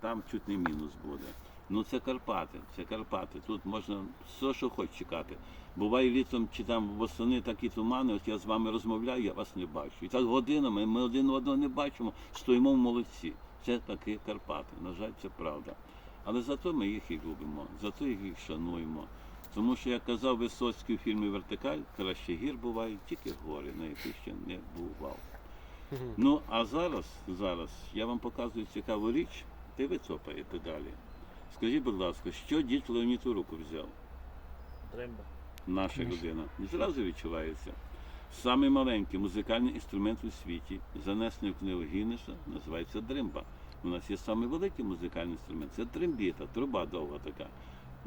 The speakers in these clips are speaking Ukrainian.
там чуть не мінус буде. Ну це Карпати, це Карпати. Тут можна все, що хоч чекати. Буває літом чи там восени такі тумани, от я з вами розмовляю, я вас не бачу. І так годинами ми один одного не бачимо, стоїмо в молодці. Це таки Карпати. На жаль, це правда. Але зато ми їх і любимо, зато їх і шануємо. Тому що, як казав Висоцький у фільмі Вертикаль, краще гір бувають тільки гори, на яких ще не бував. Ну, а зараз, зараз я вам показую цікаву річ, ви цопаєте далі. Скажіть, будь ласка, що дід Леонід у руку взяв? Дремба. Наша людина. І зразу відчувається. Самий маленький музикальний інструмент у світі, занесений в книгу Гіннеса, називається дримба. У нас є самий великий музикальний інструмент це трембіта, труба довга така.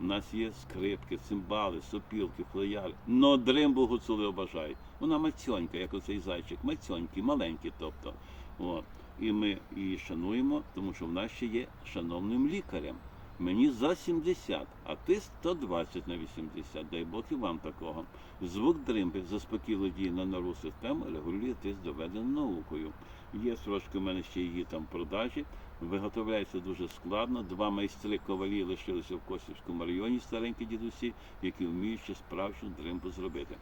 У нас є скрипки, цимбали, сопілки, флеяри. Но дримбу гуцули обажають. Вона мацьонька, як оцей зайчик, мацьонький, маленький, тобто. От. І ми її шануємо, тому що вона ще є шановним лікарем. Мені за 70, а ти 120 на 80. Дай Бог і вам такого. Звук дримби заспокійливо діє на нерву систему, регулює тиск доведено наукою. Є трошки в мене ще її там продажі. Виготовляється дуже складно. Два майстри ковалі лишилися в Косівському районі, старенькі дідусі, які вміють ще справжню дримбу зробити.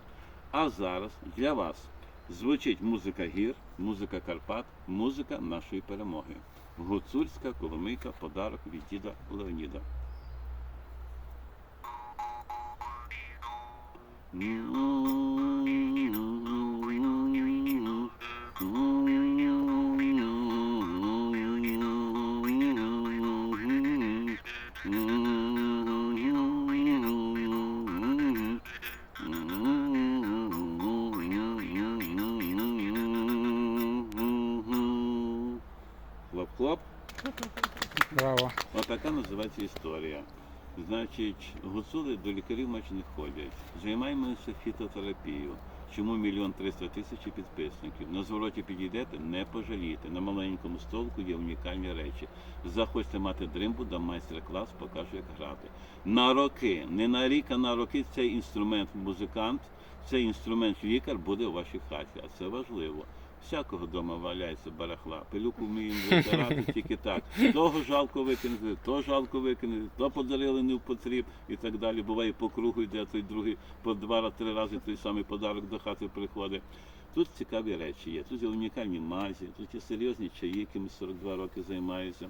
А зараз для вас звучить музика гір, музика Карпат, музика нашої перемоги. Гуцульська коломийка, подарок від діда Леоніда. Хлоп-хлоп. Браво. Отака називається історія. Значить, гуцули до лікарів майже не ходять. Займаємося фітотерапією. Чому мільйон триста тисяч підписників? На звороті підійдете, не пожалієте. На маленькому столику є унікальні речі. Захочете мати дримбу, дам майстер-клас, покажу, як грати. На роки, не на рік, а на роки цей інструмент музикант, цей інструмент лікар буде у вашій хаті, а це важливо. Всякого вдома валяється барахла. Пилюку вміємо витирати тільки так. Того жалко викинути, то жалко викинути, то подарили не в потріб і так далі. Буває по кругу йде той другий, по два-три рази той самий подарок до хати приходить. Тут цікаві речі є. Тут є унікальні мазі, тут є серйозні чаї, якими 42 роки займаюся.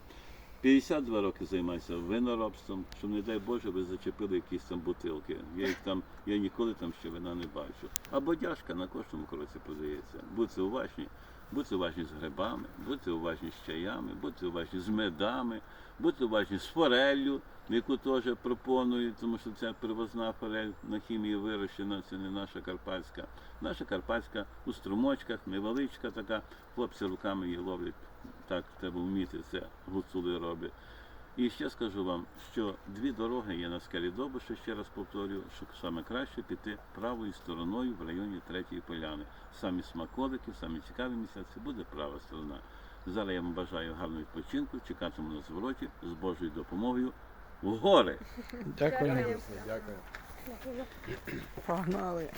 52 роки займаюся виноробством, щоб, не дай Боже, ви зачепили якісь там бутилки. Я їх там, я ніколи там ще вина не бачу. А бодяжка на кожному кроці подається. Будьте уважні, будьте уважні з грибами, будьте уважні з чаями, будьте уважні з медами, будьте уважні з фореллю, яку теж пропонують, тому що це привозна форель на хімії вирощена, це не наша карпатська. Наша карпатська у струмочках, невеличка така, хлопці руками її ловлять. Так треба вміти, це гуцули роблять. І ще скажу вам, що дві дороги є на скалі Довбиша, ще раз повторюю, що саме краще піти правою стороною в районі Третьої поляни. Самі смаколики, самі цікаві місця, це буде права сторона. Зараз я вам бажаю гарного відпочинку, чекатиму на звороті з Божою допомогою в гори. Дякую. Дякую. Погнали.